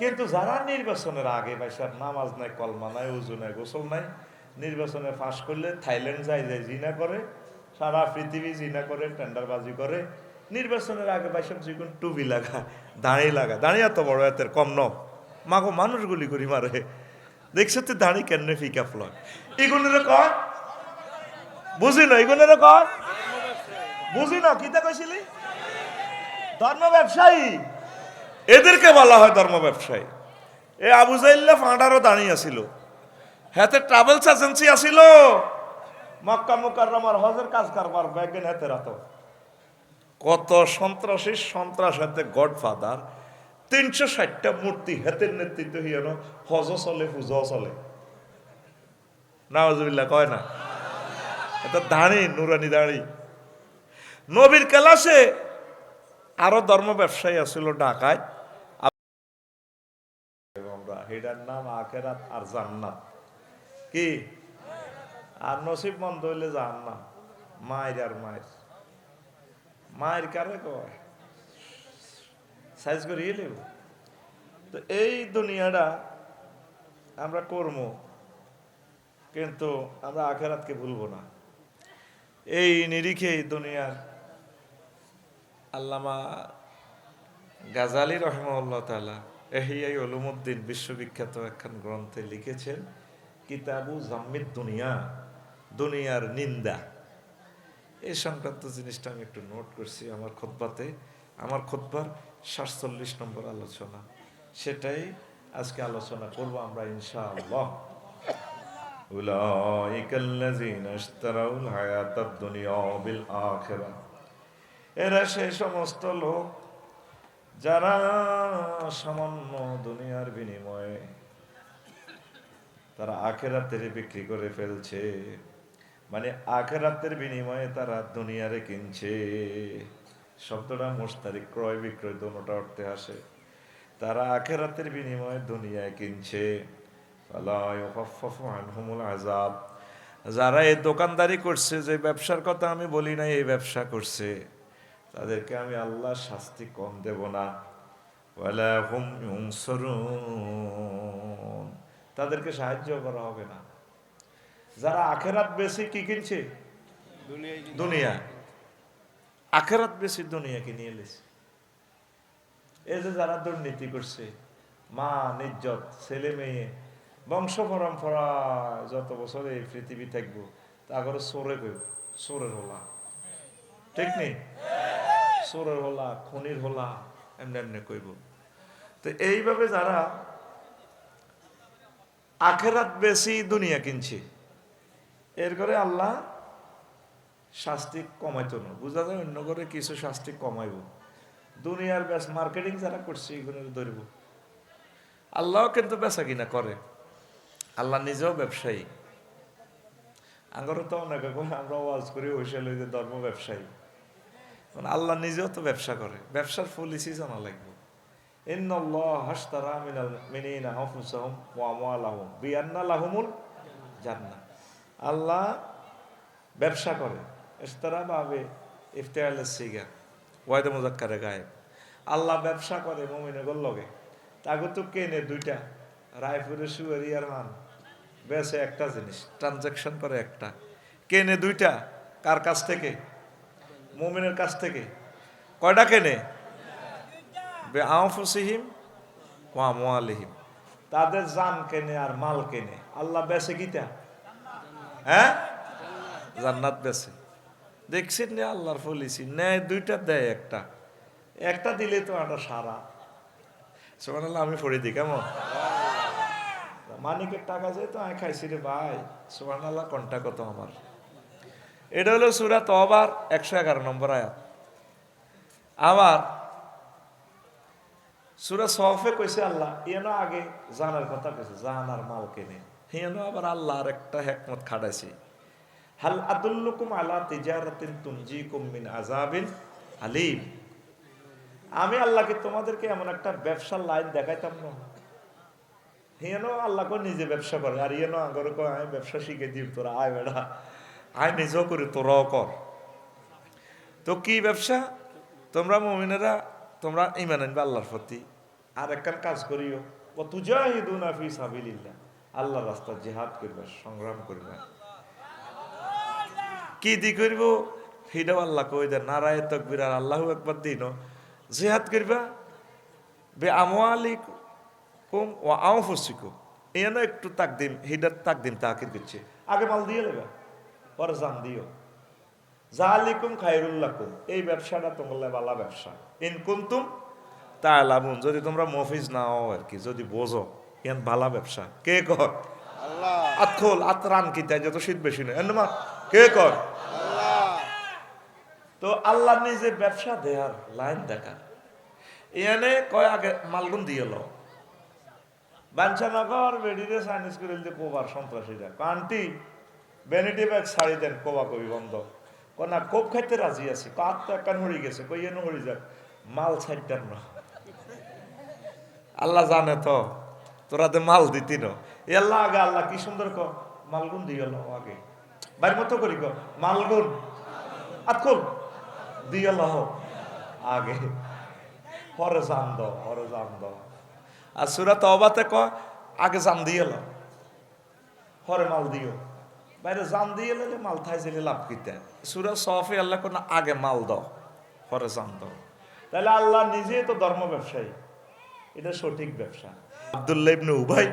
কিন্তু যারা নির্বাচনের আগে বাইসার নামাজ নাই, কলমা নাই, উজু নাই, গোসল নাই, নির্বাচনে ফাঁস করলে থাইল্যান্ড যায় যায় জিনা করে, সারা পৃথিবী জিনা করে, টেন্ডারবাজি করে। নির্বাচনের আগে বাইসব যেগুন টুবি লাগা দাঁড়িয়ে লাগা দাঁড়িয়ে এত বড় এতের কম ন। মাগো মানুষগুলি করি মারে। দেখছ তুই দাঁড়ি কেন ফিকা ফ্লয় এগুলোর কয়? বুঝি না, এগুলোর কয়? বুঝি না, কিতা কইছিলি? ধর্ম ব্যবসায়ী। এদেরকে বলা হয় ধর্ম ব্যবসায়ী। এ আবু জাইল্লা ফাঁটারও দাঁড়িয়ে আসিল। হাতে ট্রাভেলস এজেন্সি আসিল। মক্কা মুকাররমার হজের কাজ কারবার ব্যাগেন হাতে রাত। কত সন্ত্রাসী সন্ত্রাস হাতে গডফাদার। তিনশো ষাটটা মূর্তি হাতের নেতৃত্ব হিয়ানো হজ চলে পুজো চলে। নাওয়াজবিল্লা কয় না? এটা দাঁড়ি নুরানি দাঁড়ি নবীর কেলাসে আরও ধর্ম ব্যবসায়ী আছিল ঢাকায়। হেডার নাম, আখেরাত আর জান্নাত। কি? আর নসিব মন্দ হইলে জান্নাত মায়ের আর মায়ের। মায়ের কারে কয়? সাইজ করিয়ে নেব তো এই দুনিয়াটা আমরা করব, কিন্তু আমরা আখেরাতকে ভুলবো না। এই নিরিখে দুনিয়ার আল্লামা গাজালি রহমাল্লাহ তালা এহিয়াই অলুমুদ্দিন বিশ্ববিখ্যাত একখান গ্রন্থে লিখেছেন কিতাবু জাম্মিদ দুনিয়া দুনিয়ার নিন্দা এই সংক্রান্ত জিনিসটা আমি একটু নোট করছি আমার খোদবাতে আমার খোদবার সাতচল্লিশ নম্বর আলোচনা সেটাই আজকে আলোচনা করব আমরা ইনশাআল্লাহ أولئك الذين اشتروا الحياة الدنيا بالآخرة এরা সেই সমস্ত লোক যারা সামান্য দুনিয়ার বিনিময়ে তারা আখেরাতের বিক্রি করে ফেলছে মানে আখেরাতের বিনিময়ে তারা দুনিয়ারে কিনছে। শব্দটা মোস্তারি ক্রয় বিক্রয় দোনোটা অর্থে আসে। তারা আখেরাতের বিনিময়ে দুনিয়ায় কিনছে। যারা এই দোকানদারি করছে, যে ব্যবসার কথা আমি বলি না এই ব্যবসা করছে। তাদেরকে আমি আল্লাহ শাস্তি কম দেব না। তাদেরকে সাহায্য করা হবে না। যারা আখেরাত বেশি কি কিনছে? দুনিয়া। আখেরাত বেশি দুনিয়া কিনে এলেছে এই যে যারা দুর্নীতি করছে মা নিজ্জত ছেলে মেয়ে বংশ পরম্পরা যত বছর এই পৃথিবী থাকব তা করে চোরে কইব চোরের হলা। ঠিক নেই? চোরের হলা, খনির হলা, এমনি এমনি কইব। তো এইভাবে যারা আখেরাত বেশি দুনিয়া কিনছে, এর করে আল্লাহ শাস্তি কমাইতো না। বোঝা যায় অন্য করে কিছু শাস্তি কমাইব। দুনিয়ার ব্যাস মার্কেটিং যারা করছে, এগুলো ধরব। আল্লাহ কিন্তু বেচা কিনা করে। আল্লাহ নিজেও ব্যবসায়ী। আগরও তো অনেকে আমরা ওয়াজ করি ওইসা লই ধর্ম ব্যবসায়ী। মানে আল্লাহ নিজেও তো ব্যবসা করে। ব্যবসার পলিসি জানা লাগবে। আল্লাহ ব্যবসা করে। বাবে গায়েব। আল্লাহ ব্যবসা করে মুমিনের লগে। তাকে তো কেনে দুইটা? রায়পুরের সুয়ারি আর মান। বেছে একটা জিনিস। ট্রানজাকশন করে একটা। কেনে দুইটা? কার কাছ থেকে? মুমিনের কাছ থেকে। কয়টা কেনে? বে আউফুসিহিম ও আমওয়ালিহিম। তাদের জান কেনে আর মাল কেনে। আল্লাহ বেছে গীতা হ্যাঁ? জান্নাত বেছে। দেখছেন না আল্লাহর পলিসি নেয় দুইটা দেয় একটা। একটা দিলে তো একটা সারা। সোমান আমি পড়ে দিই কেমন? মানিকের টাকা যে তো আমি খাইছি রে ভাই সোমান আল্লাহ কন্টা কত আমার। এটা হলো সুরা তবার একশো এগারো নম্বর আয়াত। আবার সুরা সফে কইছে আল্লাহ ইয়েনো আগে জানার কথা কইছে জানার মাল কেনে। হিয়েনো আবার আল্লাহর একটা হেকমত খাটাইছে। হাল আদুল্লুকুম আলা তিজারাতিন তুনজিকুম মিন আযাবিন আলিম। আমি আল্লাহকে তোমাদেরকে এমন একটা ব্যবসার লাইন দেখাইতাম না। হিয়েনো আল্লাহকে নিজে ব্যবসা করে, আর ইয়েনো আগরে আমি ব্যবসা শিখে দিই তোরা আয় বেড়া। আয় নিজেও করি, তোরাও কর। তো কি ব্যবসা? তোমরা মমিনেরা, তোমরা ইমান আনবে আল্লাহর প্রতি। আর একখান কাজ করিও। ও তুজাহিদুন ফি সাবিলিল্লাহ। আল্লাহ রাস্তা জিহাদ করবে, সংগ্রাম করবে। কি দি করব? হিডাও আল্লাহ কই দেন, নারায় তকবির, আর আল্লাহু একবার দিন। জিহাদ করবা? বে আমওয়ালিক কুম ও আনফুসিকুম। এনে একটু তাকদিম হিডার তাকদিম তাকিদ করছে। আগে মাল দিয়ে লেবা। পরে জান দিও জালিকুম খায়রুল্লাকুম এই ব্যবসাটা তোমার বালা ব্যবসা। ইন কুন্তুম তা লাভুন যদি তোমরা মফিজ নাও আর কি যদি বোঝো ইয়ান বালা ব্যবসা। কে কর? আল্লাহ। আতখোল আত কি তাই যত শীত বেশি নয় এন্ড মা কে কর? তো আল্লাহ নিজে ব্যবসা দেয়ার লাইন দেখার এনে কয় আগে মালগুন দিয়ে লো বাঞ্ছানগর বেডিরে চাইনিজ করে কোবার সন্ত্রাসীরা। কান্টি বেনিটি ব্যাগ ছাড়ি দেন কোবা কবি, বন্ধ। কনা কোপ খাইতে রাজি আছে কাত তো একখান হরি গেছে, কই এনে হরি যাক, মাল ছাইটার না। আল্লাহ জানে তো, তোরা তো মাল দিতি ন। এ আল্লাহ আগে, আল্লাহ কি সুন্দর ক মালগুন দিয়ে লো আগে। বাড়ি মতো করি ক মালগুন আতকুল দিয়ে লহ আগে। হরে জান দ হরে জান দ আর সুরাত অবাতে ক আগে জান দিয়ে হরে মাল দিও। বাইরে জান দিয়ে লেলে মাল থাইছিলে লাভ কিতে? সুরা সফে আল্লাহ কোন আগে মাল দাও হরে জান দাও। তাহলে আল্লাহ নিজেই তো ধর্ম ব্যবসায়ী। এটা সঠিক ব্যবসা। আব্দুল্লাহ ইবনে উবাই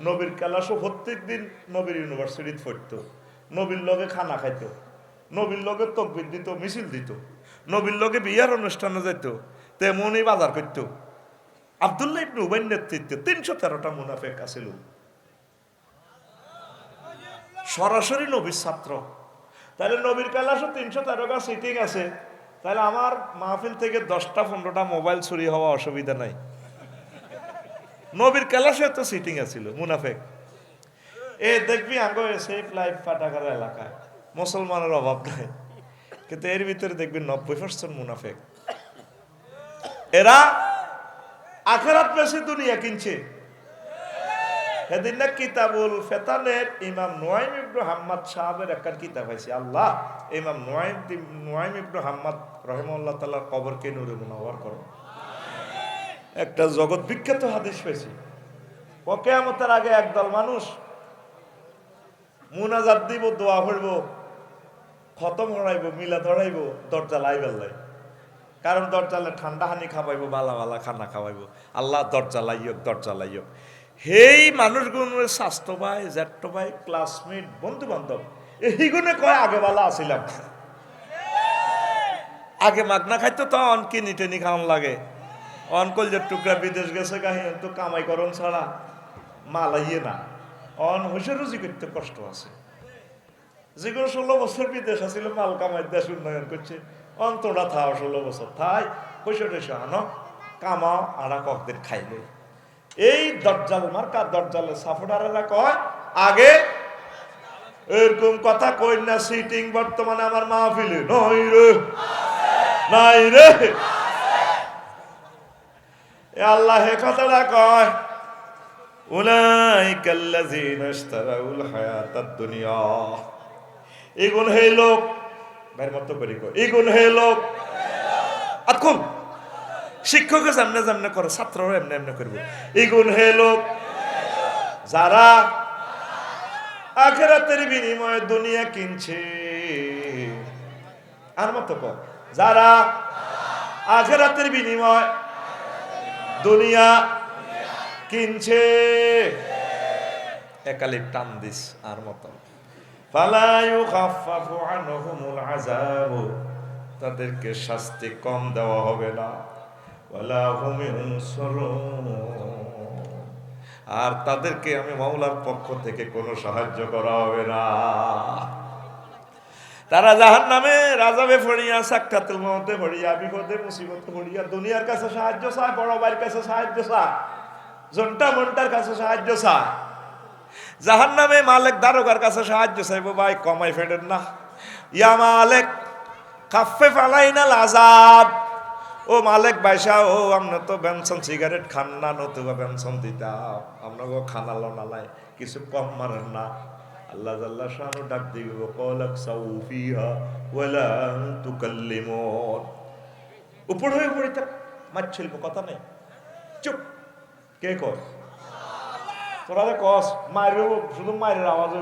নবীর কালাসও প্রত্যেক দিন নবীর ইউনিভার্সিটিতে পড়তো। নবীর লগে খানা খাইত। নবীর লগে তকবির দিত, মিছিল দিত। নবীর লগে বিয়ার অনুষ্ঠানে যেত তেমনই বাজার করতো। আব্দুল্লাহ ইবনে উবাইর নেতৃত্বে তিনশো তেরোটা মুনাফেক আছিল। সরাসরি নবীর ছাত্র। তাহলে নবীর কালাসও তিনশো তেরোটা সিটিং আছে। তাহলে আমার মাহফিল থেকে দশটা, পনেরোটা মোবাইল চুরি হওয়া অসুবিধা নাই। নবীর ক্যালাসে তো সিটিং আছিল, মুনাফেক। এ, দেখবি আঙ্গ সেফ লাইফ পাটাকার এলাকায়। মুসলমানের অভাব নাই। কিন্তু এর ভিতরে দেখবি নব্বই পার্সেন্ট মুনাফেক। এরা আখেরাত বেশি দুনিয়া কিনছে। সেদিন না কিতাবুল ফেতানের ইমাম নোয়াইম ইবনু হাম্মদ সাহাবের একটা কিতাব আছে। আল্লাহ, ইমাম নোয়াইম নোয়াইম ইবনু হাম্মদ রহমুল্লাহ তাল্লাহ কবরকে নুরে মুনাওয়ার করো। একটা জগৎ বিখ্যাত হাদিস পেয়েছি। কেয়ামতের আগে একদল মানুষ মুনাজাত দিব, দোয়া ভরব খতম হরাইব মিলা ধরাইব দরজা লাই বেল্লাই কারণ দরজালে ঠান্ডা হানি খাওয়াইব, বালা বালা খানা খাওয়াইব। আল্লাহ দরজা লাইয়ক দরজা লাইয়ক। সেই মানুষগুলোর স্বাস্থ্য ভাই জ্যাঠ্য ভাই ক্লাসমেট বন্ধু বান্ধব এইগুলো কয় আগে বালা আসিলাম। আগে মাগনা খাইতো তো, অন কিনি টেনি খাওয়ান লাগে। অনকল যে টুকরা বিদেশ গেছে কাহিনী তো কামাই করন ছাড়া মালাইয়ে না। অন হইসে রুজি করতে কষ্ট আছে। যেগুলো ষোলো বছর বিদেশ আছিল মাল কামাই দেশ উন্নয়ন করছে। অন্তরা থাও ষোলো বছর, থাই পয়সা টয়সা আনো, কামাও আড়া ককদের খাইলে। এই দরজাল মার্কা, দরজালে সাফোডারেরা কয়, আগে এরকম কথা কই না, সিটিং বর্তমানে আমার মাহফিলে। নই রে। নাই রে। আল্লাহ হে কথাটা কয়, উলাইকা আল্লাযীনা ইশতারাউল হায়াতাদ দুনিয়া এগুন হে লোক, ভাইয়ের মতো করি কয়, এগুন হে লোক আতকুন শিক্ষক যেমনে যেমনে করে ছাত্ররা এমনি এমনি করবে। এগুন হে লোক, যারা আখেরাতের বিনিময়ে দুনিয়া কিনছে, আর মতো কর যারা আখেরাতের বিনিময় দুনিয়া কিনছে। একালে টান দিস, আর মতো তাদেরকে শাস্তি কম দেওয়া হবে না। আর তাদেরকে আমি মাওলার পক্ষ থেকে কোনো সাহায্য করা হবে না। তারা জাহান নামে রাজাবে ফড়িয়া সাক্ষাতের মধ্যে ফড়িয়া বিপদে, মুসিবতে ফড়িয়া দুনিয়ার কাছে সাহায্য চায়, বড় ভাইয়ের কাছে সাহায্য চায় জন্টা মন্টার কাছে সাহায্য চায়। জাহান নামে মালেক দারোগার কাছে সাহায্য চাইব, ভাই, কমাই ফেটেন না। ইয়া মালেক কাফে ফালাই না লাজাব ও মালেক বাইসা ও আমরা তো বেনসন সিগারেট খান না, নতুবা বেনসন দিতাম। আমরা গো খানালো নালাই কিছু কম মারেন না। আল্লাহ জাল্লা শানু ডাক দিব কলাক সাউফিহা ওয়ালা তুকাল্লিমুন। উপর হয়ে পড়ে থাক মাছ ছিল কথা নেই। চুপ, কে কয়? তোরা কস মারবে শুধু মায়ের আওয়াজ